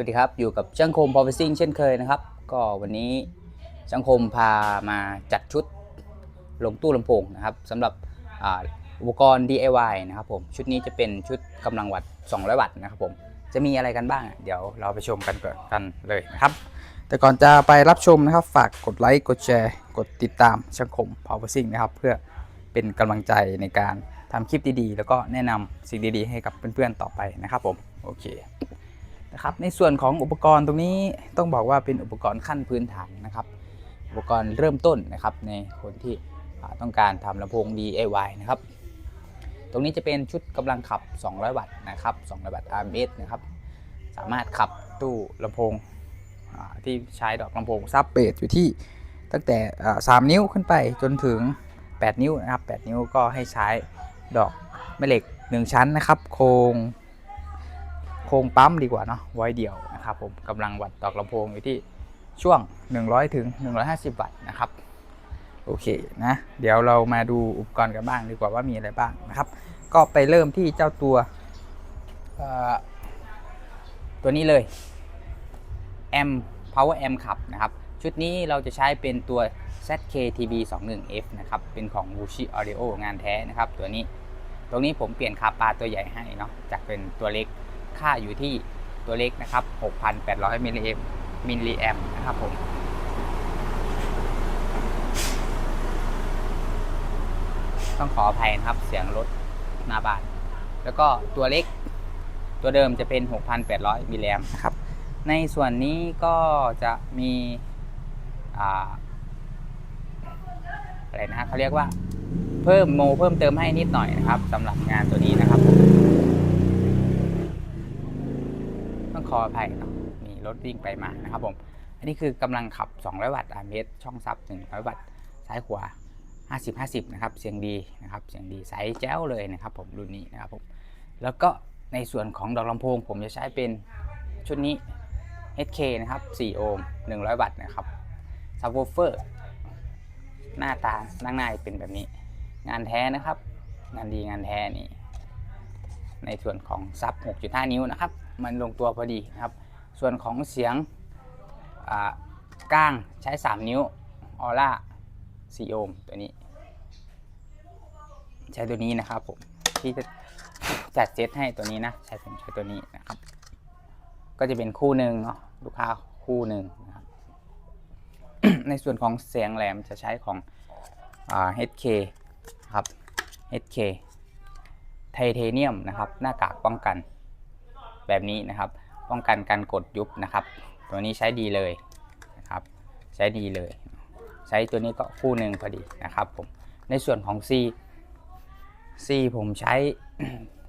วัสดีครับ อยู่กับช่างคมพอ v ซิ่งเช่นเคยนะครับ ก็วันนี้ช่างคมพามาจัดชุดลงตู้ลำโพงนะครับสำหรับอุปกรณ์ DIY นะครับผม ชุดนี้จะเป็นชุดกำลังวัตต์200 วัตต์นะครับผม จะมีอะไรกันบ้าง เดี๋ยวเราไปชมกันก่อนกันเลยนะครับ แต่ก่อนจะไปรับชมนะครับ ฝากกดไลค์กดแชร์กดติดตามช่างคม Power Sing นะครับ เพื่อเป็นกำลังใจในการทำคลิปดีๆ แล้วก็แนะนำสิ่งดีๆ ให้กับเพื่อนๆต่อไปนะครับผมโอเค นะครับในส่วนของอุปกรณ์ตรงนี้ต้องบอกว่าเป็นอุปกรณ์ขั้นพื้นฐานนะครับ อุปกรณ์เริ่มต้นนะครับในคนที่ต้องการทำลำโพง DIY นะครับตรงนี้จะเป็นชุดกำลังขับ 200 วัตต์นะครับ 200 วัตต์ RMS นะครับ สามารถขับตู้ลำโพงที่ใช้ดอกลำโพงซับเบสอยู่ที่ตั้งแต่ 3 นิ้วขึ้นไปจนถึง 8 นิ้วนะครับ 8 นิ้วก็ให้ใช้ดอกแม่เหล็ก 1 ชั้นนะครับ โครง โครงปั๊มดีกว่าเนาะไว้เดี่ยวนะครับผมกำลังวัดดอกลำโพงอยู่ที่ช่วง 100ถึง150 วัตต์นะครับโอเคนะเดี๋ยวเรามาดูอุปกรณ์กันบ้างดีกว่าว่ามีอะไรบ้างนะครับ ก็ไปเริ่มที่เจ้าตัวตัวนี้เลยแอม power amp ขับนะครับ ชุดนี้เราจะใช้เป็นตัว ZKTB 21F นะครับ เป็นของ Wuxi Audio งานแท้นะครับ ตัวนี้ ตรงนี้ผมเปลี่ยนคาปาตัวใหญ่ให้เนาะจากเป็นตัวเล็ก ค่าอยู่ที่ตัวเล็กนะครับ 6,800 มิลลิแอมมิลลิแอมนะครับผมต้องขออภัยนะครับเสียงรถหน้าบ้าน แล้วก็ตัวเล็กตัวเดิมจะเป็น 6,800 มิลลิแอมนะครับ ในส่วนนี้ก็จะมีอ่าอะไรนะเขาเรียกว่าเพิ่มโมเพิ่มเติมให้นิดหน่อยนะครับสำหรับงานตัวนี้นะครับต้อง ขออภัยเนาะมีรถวิ่งไปมานะครับผม อันนี้คือกำลังขับ 200 วัตต์ RMS ช่องซับ 100 วัตต์ซ้ายขวา 50 50 นะครับ เสียงดีนะครับ เสียงดีใสแจ้วเลยนะครับผมรุ่นนี้นะครับผม แล้วก็ในส่วนของดอกลำโพง ผมจะใช้เป็นชุดนี้ HK นะครับ 4 โอห์ม 100 วัตต์นะครับซับวูฟเฟอร์หน้าตาด้านหน้าเป็นแบบนี้ งานแท้นะครับ งานดีงานแท้นี่ ในส่วนของซับ 6.5 นิ้วนะครับ มันลงตัวพอดีนะครับ ส่วนของเสียงก้างใช้ 3 นิ้วออร่า4โอห์มตัวนี้ ใช้ตัวนี้นะครับผมที่จะจัดเซตให้ตัวนี้นะ ใช้ผมใช้ตัวนี้นะครับ ก็จะเป็นคู่หนึ่งเนาะลูกค้าคู่หนึ่งนะครับ ในส่วนของเสียงแหลมจะใช้ของอ HK ครับ HK ทเทเนียมนะครับหน้ากากป้องกันแบบนี้นะครับ ป้องกันการกดยุบนะครับ ตัวนี้ใช้ดีเลยนะครับ ใช้ดีเลย ใช้ตัวนี้ก็คู่หนึ่งพอดีนะครับผมในส่วนของ C C ผมใช้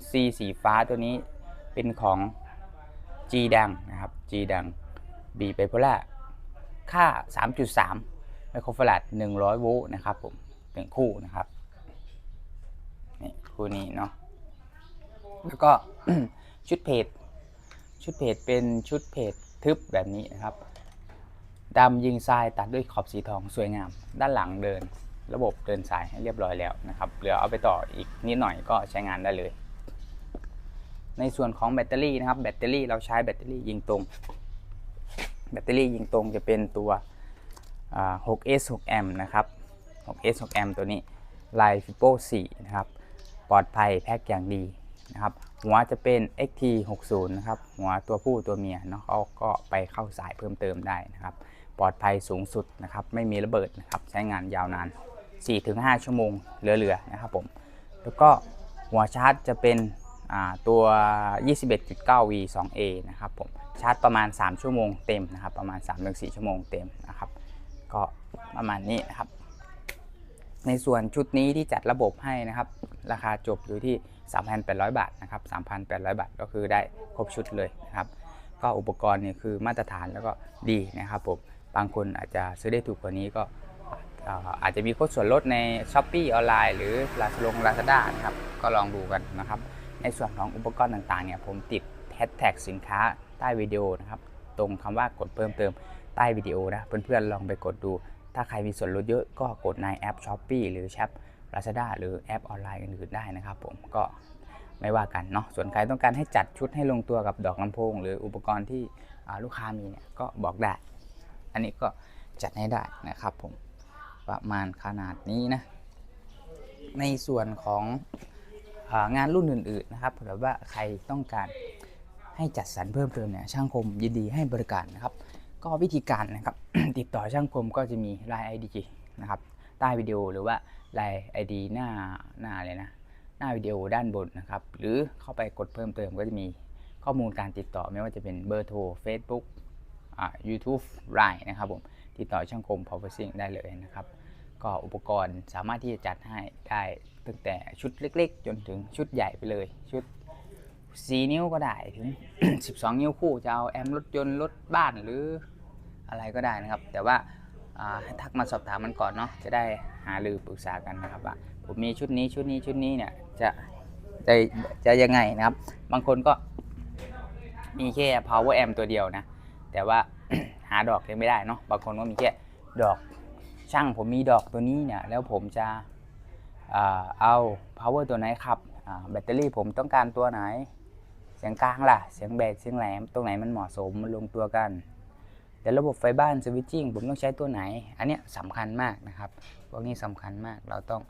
C สีฟ้าตัวนี้เป็นของ G ดังนะครับ G ดัง B ไบโพล่าค่า 3.3 ไมโครฟาราด100 โวลต์นะครับผมหนึ่งคู่นะครับนี่คู่นี้เนาะ แล้วก็ชุดเพจชุดเพจเป็นชุดเพจทึบแบบนี้นะครับดำยิงทรายตัดด้วยขอบสีทองสวยงาม ด้านหลังเดิน ระบบเดินสายให้เรียบร้อยแล้วนะครับเหลือเอาไปต่ออีกนิดหน่อยก็ใช้งานได้เลย ในส่วนของแบตเตอรี่นะครับ แบตเตอรี่เราใช้แบตเตอรี่ยิงตรง แบตเตอรี่ยิงตรงจะเป็นตัว 6S 6แอมป์นะครับ 6S 6แอมป์ตัวนี้ไลาย Fipo 4นะครับ ปลอดภัยแพ็คอย่างดี นะครับ หัวจะเป็น XT 60 นะครับ หัวตัวผู้ตัวเมียเนาะเขาก็ไปเข้าสายเพิ่มเติมได้นะครับ ปลอดภัยสูงสุดนะครับ ไม่มีระเบิดนะครับ ใช้งานยาวนาน 4-5 ชั่วโมงเหลือๆนะครับผม แล้วก็หัวชาร์จจะเป็นอ่าตัว 21.9V 2A นะครับผม ชาร์จประมาณ 3 ชั่วโมงเต็มนะครับ ประมาณ 3-4 ชั่วโมงเต็มนะครับ ก็ประมาณนี้นะครับ ในส่วนชุดนี้ที่จัดระบบให้นะครับ ราคาจบอยู่ที่ 3,800 บาทนะครับ 3,800 บาทก็คือได้ครบชุดเลยนะครับ ก็อุปกรณ์เนี่ยคือมาตรฐานแล้วก็ดีนะครับผม บางคนอาจจะซื้อได้ถูกกว่านี้ก็อาจจะมีโค้ดส่วนลดใน s h อ p e e ออนไลน์หรือลาซลงลาซาด้านะครับ ก็ลองดูกันนะครับ ในส่วนของอุปกรณ์ต่างๆเนี่ยผมติดแฮชแท็กสินค้าใต้วิดีโอนะครับ ตรงคำว่ากดเพิ่มเติมใต้วิดีโอนะเพื่อนๆลองไปกดดู ถ้าใครมีส่วนลดเยอะก็กดในแอป s h อ p e e หรือแชป Lazada หรือแอปออนไลน์อื่นๆได้นะครับผมก็ไม่ว่ากันเนาะส่วนใครต้องการให้จัดชุดให้ลงตัวกับดอกลำโพง หรืออุปกรณ์ที่ลูกค้ามีเนี่ยก็บอกได้ อันนี้ก็จัดให้ได้นะครับผมประมาณขนาดนี้นะ ในส่วนขององานรุ่นอื่นๆนะครับหรือว่าใครต้องการให้จัดสรรเพิ่มเติมเนี่ยช่างคมยินดีให้บริการนะครับ ก็วิธีการนะครับ ติดต่อช่างคมก็จะมี Line ID นะครับ ใต้วิดีโอหรือว่า Line ID หน้าหน้าเลยนะหน้าวิดีโอด้านบนนะครับ หรือเข้าไปกดเพิ่มเติมก็จะมีข้อมูลการติดต่อไม่ว่าจะเป็นเบอร์โทร Facebook อ่า YouTube Line นะครับผมติดต่อช่างคม Power Sing ได้เลยนะครับ ก็อุปกรณ์สามารถที่จะจัดให้ได้ตั้งแต่ชุดเล็ก ๆ จนถึงชุดใหญ่ไปเลย ชุด 4 นิ้วก็ได้ถึง 12 นิ้วคู่จะเอาแอมรถยนต์รถบ้านหรืออะไรก็ได้นะครับ แต่ว่า ทักมาสอบถามมันก่อนเนาะจะได้หารือปรึกษากันนะครับว่าผมมีชุดนี้ชุดนี้ชุดนี้เนี่ยจะจะจะยังไงนะครับ บางคนก็มีแค่ power amp ตัวเดียวนะ แต่ว่าหาดอกยังไม่ได้เนาะบางคนก็มีแค่ดอกช่างผมมีดอกตัวนี้เนี่ยแล้วผมจะเอา power ตัวไหนครับแบตเตอรี่ผมต้องการตัวไหน เสียงกลางล่ะ เสียงเบสเสียงแหลมตรงไหนมันเหมาะสมมันลงตัวกัน เดี๋ยวระบบไฟบ้านสวิตชิ่งผมต้องใช้ตัวไหน อันเนี้ยสำคัญมากนะครับพวกนี้สำคัญมากเราต้อง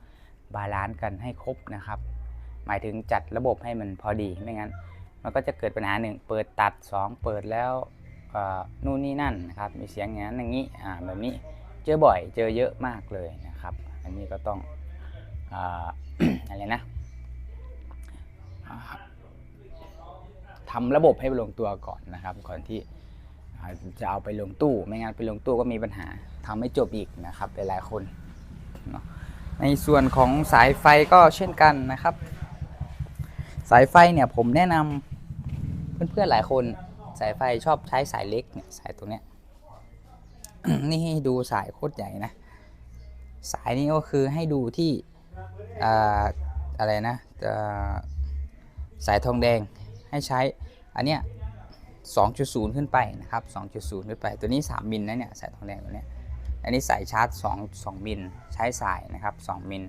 บาลานซ์กันให้ครบนะครับ หมายถึงจัดระบบให้มันพอดีไม่งั้น มันก็จะเกิดปัญหาหนึ่งเปิดตัด 2 เปิดแล้วนู่นนี่นั่นนะครับมีเสียงอย่างนั้นอย่างนี้แบบนี้เจอบ่อยเจอเยอะมากเลยนะครับ อันนี้ก็ต้องอ่าอะไรนะทำระบบให้ลงตัวก่อนนะครับก่อนที่ จะเอาไปลงตู้ ไม่งั้นไปลงตู้ก็มีปัญหาทำไม่จบอีกนะครับหลายๆคนเนาะในส่วนของสายไฟก็เช่นกันนะครับ สายไฟเนี่ยผมแนะนำเพื่อนๆหลายคนสายไฟชอบใช้สายเล็กเนี่ยสายตรงเนี้ยนี่ให้ดูสายโคตรใหญ่นะ สายนี้ก็คือให้ดูที่อ่าอะไรนะสายทองแดงให้ใช้อันเนี้ย 2.0 ขึ้นไปนะครับ 2.0 ขึ้นไป ตัวนี้ 3 มิลนะเนี่ย สายทองแดงตัวเนี้ยอันนี้สายชาร์จ 2 2 มิล ใช้สายนะครับ 2 มิล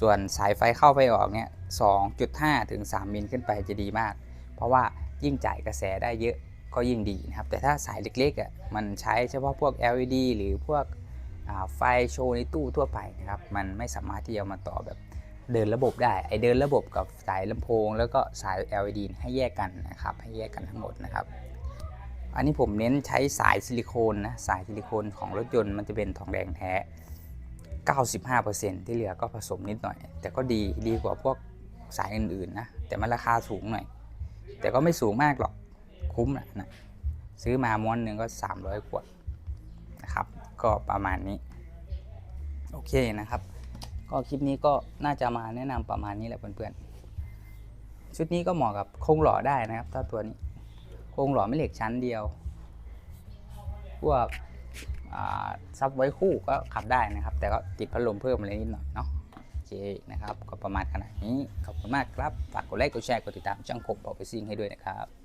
ส่วนสายไฟเข้าไปออกเนี่ย 2.5 ถึง 3 มิลขึ้นไปจะดีมาก เพราะว่ายิ่งจ่ายกระแสได้เยอะก็ยิ่งดีนะครับ แต่ถ้าสายเล็กๆอะ มันใช้เฉพาะพวก LED หรือพวกไฟโชว์ในตู้ทั่วไปนะครับ มันไม่สามารถที่จะมาต่อแบบ เดินระบบได้ ไอเดินระบบกับสายลำโพง แล้วก็สาย LED ให้แยกกันนะครับ ให้แยกกันทั้งหมดนะครับ อันนี้ผมเน้นใช้สายซิลิโคนนะ สายซิลิโคนของรถยนต์มันจะเป็นทองแดงแท้ 95%ที่เหลือก็ผสมนิดหน่อย แต่ก็ดี ดีกว่าพวกสายอื่นๆนะ แต่มันราคาสูงหน่อย แต่ก็ไม่สูงมากหรอก คุ้มนะนะซื้อมาม้วนหนึ่งก็ 300กว่านะครับ ก็ประมาณนี้ โอเคนะครับ ก็คลิปนี้ก็น่าจะมาแนะนำประมาณนี้แหละเพื่อนๆ ชุดนี้ก็เหมาะกับโครงหล่อได้นะครับ ถ้าตัวนี้โครงหล่อไม่เหล็กชั้นเดียวพวกซับไว้คู่ก็ขับได้นะครับ แต่ก็ติดพัดลมเพิ่มอะไรนิดหน่อยเนาะโอเคนะครับ ก็ประมาณขนาดนี้ ขอบคุณมากครับ ฝากกดไลค์กดแชร์กดติดตามช่างคมปอไปซิ่งให้ด้วยนะครับ